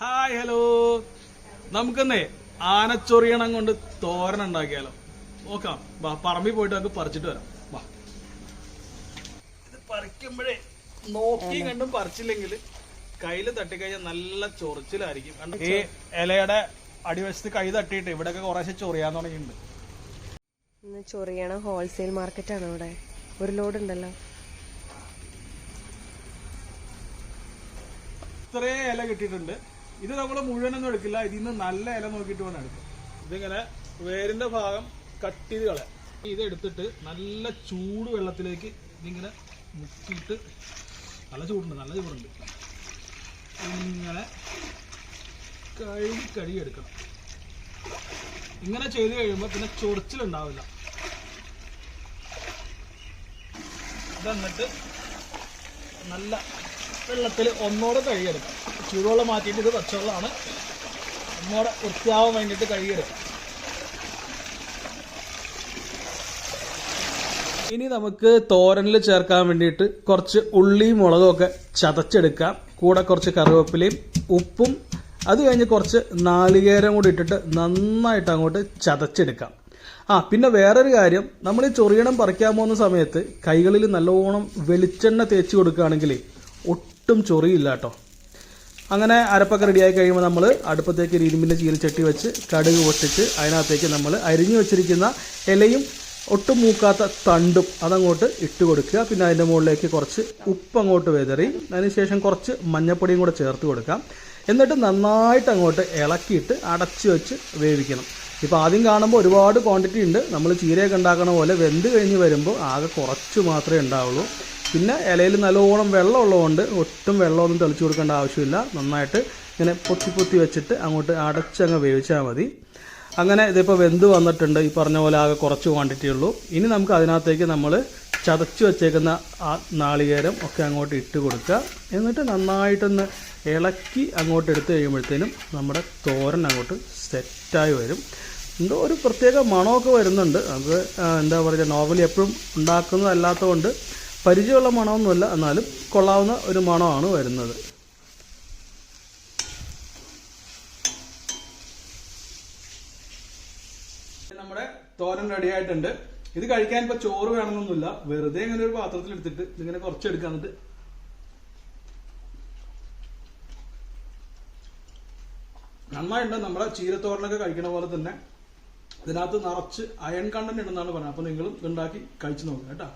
Hi hello. നമുക്കെന്നേ ആനച്ചൊറിയണം കൊണ്ട് തോരൻ ഉണ്ടാക്കിയാലോ? നോക്കാം. വാ പറമ്പിൽ പോയിട്ട് നമുക്ക് പറിച്ചിട്ട് വരാം. വാ. ഇത് പറിക്കുമ്പോഴേ നോക്കി കണ്ടും പറിച്ചില്ലെങ്കിൽ കയ്യിൽ തട്ടിക്കഴിഞ്ഞാൽ നല്ല ചൊറിച്ചിലായിരിക്കും? ഈ ഇലയുടെ അടിവശത്ത് കൈ തട്ടിയിട്ട് ഇവിടെയൊക്കെ കുറേശ്ശെ ചൊറിയാൻ തുടങ്ങിയിട്ടുണ്ട് ഇന്ന് ചൊറിയണ ഹോൾസെയിൽ മാർക്കറ്റാണ് ഇവിടെ. ഒരു ലോഡ് ഉണ്ടല്ലോ. ഇത്രയും ഇല കിട്ടിയിട്ടുണ്ട്. ഇത് നമ്മൾ മുഴുവനൊന്നും എടുക്കില്ല. ഇതിൽ നിന്ന് നല്ല ഇല നോക്കിയിട്ട് വേണം എടുക്കും ഇതിങ്ങനെ വേരിന്റെ ഭാഗം കട്ട് ചെയ്ത് കളയാം. ഇത് എടുത്തിട്ട് നല്ല ചൂട് വെള്ളത്തിലേക്ക് ഇതിങ്ങനെ മുക്കിയിട്ട് നല്ല ചൂടുണ്ട് നല്ല ചൂടുണ്ട്. ഇങ്ങനെ കഴുകി കഴുകി എടുക്കണം. ഇങ്ങനെ ചെയ്ത് കഴിയുമ്പോൾ പിന്നെ ചൊറിച്ചിലുണ്ടാവില്ല. ഇതെന്നിട്ട് നല്ല വെള്ളത്തിൽ ഒന്നോടെ കഴുകിയെടുക്കാം ചൂടുവെള്ളം മാറ്റിയിട്ട് ഇത് പച്ചവെള്ളമാണ്. ഒന്നോടെ വൃത്തിയാവാൻ വേണ്ടിയിട്ട് കഴുകരുത് ഇനി നമുക്ക് തോരനിൽ ചേർക്കാൻ വേണ്ടിയിട്ട് കുറച്ച് ഉള്ളിയും മുളകും ഒക്കെ ചതച്ചെടുക്കാം. കൂടെ കുറച്ച് കറിവേപ്പിലയും ഉപ്പും അത് കഴിഞ്ഞ് കുറച്ച് നാളികേരം കൂടി ഇട്ടിട്ട് നന്നായിട്ട് അങ്ങോട്ട് ചതച്ചെടുക്കാം. ആ പിന്നെ വേറൊരു കാര്യം നമ്മൾ ഈ ചൊറിയണം പറിക്കാൻ പോകുന്ന സമയത്ത് കൈകളിൽ നല്ലോണം വെളിച്ചെണ്ണ തേച്ച് കൊടുക്കുകയാണെങ്കിൽ ഒട്ടും ചൊറിയില്ല കേട്ടോ. അങ്ങനെ അരപ്പൊക്കെ റെഡിയായി കഴിയുമ്പോൾ നമ്മൾ അടുപ്പത്തേക്ക് ഒരു ഇരുമ്പിന്റെ ചട്ടി വെച്ച് കടുക് പൊട്ടിച്ച് അതിനകത്തേക്ക് നമ്മൾ അരിഞ്ഞു വെച്ചിരിക്കുന്ന ഇലയും ഒട്ടും മൂക്കാത്ത തണ്ടും അതങ്ങോട്ട് ഇട്ട് കൊടുക്കുക. പിന്നെ അതിന്റെ മുകളിലേക്ക് കുറച്ച് ഉപ്പ് അങ്ങോട്ട് വെതറി അതിനുശേഷം കുറച്ച് മഞ്ഞപ്പൊടിയും കൂടെ ചേർത്ത് കൊടുക്കാം. എന്നിട്ട് നന്നായിട്ട് അങ്ങോട്ട് ഇളക്കിയിട്ട് അടച്ചു വെച്ച് വേവിക്കണം. ഇപ്പോൾ ആദ്യം കാണുമ്പോൾ ഒരുപാട് ക്വാണ്ടിറ്റി ഉണ്ട്. നമ്മൾ ചീരയൊക്കെ ഉണ്ടാക്കണ പോലെ വെന്ത് കഴിഞ്ഞ് വരുമ്പോൾ ആകെ കുറച്ച് മാത്രമേ ഉണ്ടാവുള്ളൂ. പിന്നെ ഇലയിൽ നല്ലോണം വെള്ളം ഉള്ളതുകൊണ്ട് ഒട്ടും വെള്ളമൊന്നും തെളിച്ചു കൊടുക്കേണ്ട ആവശ്യമില്ല. നന്നായിട്ട് ഇങ്ങനെ പൊത്തി പൊത്തി വെച്ചിട്ട് അങ്ങോട്ട് അടച്ചങ്ങ് വേവിച്ചാൽ മതി. അങ്ങനെ ഇതിപ്പോൾ വെന്ത് വന്നിട്ടുണ്ട്. ഈ പറഞ്ഞ പോലെ ആകെ കുറച്ച് ക്വാണ്ടിറ്റി ഉള്ളൂ. ഇനി നമുക്ക് അതിനകത്തേക്ക് നമ്മൾ ചതച്ച് വെച്ചേക്കുന്ന ആ നാളികേരം ഒക്കെ അങ്ങോട്ട് ഇട്ട് കൊടുക്കുക. എന്നിട്ട് നന്നായിട്ടൊന്ന് ഇളക്കി അങ്ങോട്ട് എടുത്തു കഴിയുമ്പോഴത്തേനും നമ്മുടെ തോരൻ അങ്ങോട്ട് സെറ്റായി വരും. എന്തോ ഒരു പ്രത്യേക മണമൊക്കെ വരുന്നുണ്ട്. അത് എന്താ പറയുക നോർമലി എപ്പോഴും ഉണ്ടാക്കുന്നതല്ലാത്തതുകൊണ്ട് പരിചയമുള്ള മണമൊന്നുമല്ല എന്നാലും കൊള്ളാവുന്ന ഒരു മണമാണ് വരുന്നത്. നമ്മുടെ തോരൻ റെഡി ആയിട്ടുണ്ട്. ഇത് കഴിക്കാൻ ഇപ്പൊ ചോറ് വേണമെന്നൊന്നുമില്ല. വെറുതെ ഇങ്ങനെ ഒരു പാത്രത്തിൽ എടുത്തിട്ട് ഇതിങ്ങനെ കുറച്ചെടുക്കാൻ നന്നായിട്ടുണ്ട് നമ്മുടെ ചീരത്തോരനൊക്കെ കഴിക്കണ പോലെ തന്നെ ഇതിനകത്ത് നിറച്ച് അയൺ കണ്ടന്റ് ഉണ്ടെന്നാണ് പറഞ്ഞത് അപ്പൊ നിങ്ങളും ഇതുണ്ടാക്കി കഴിച്ചു നോക്കുക കേട്ടോ.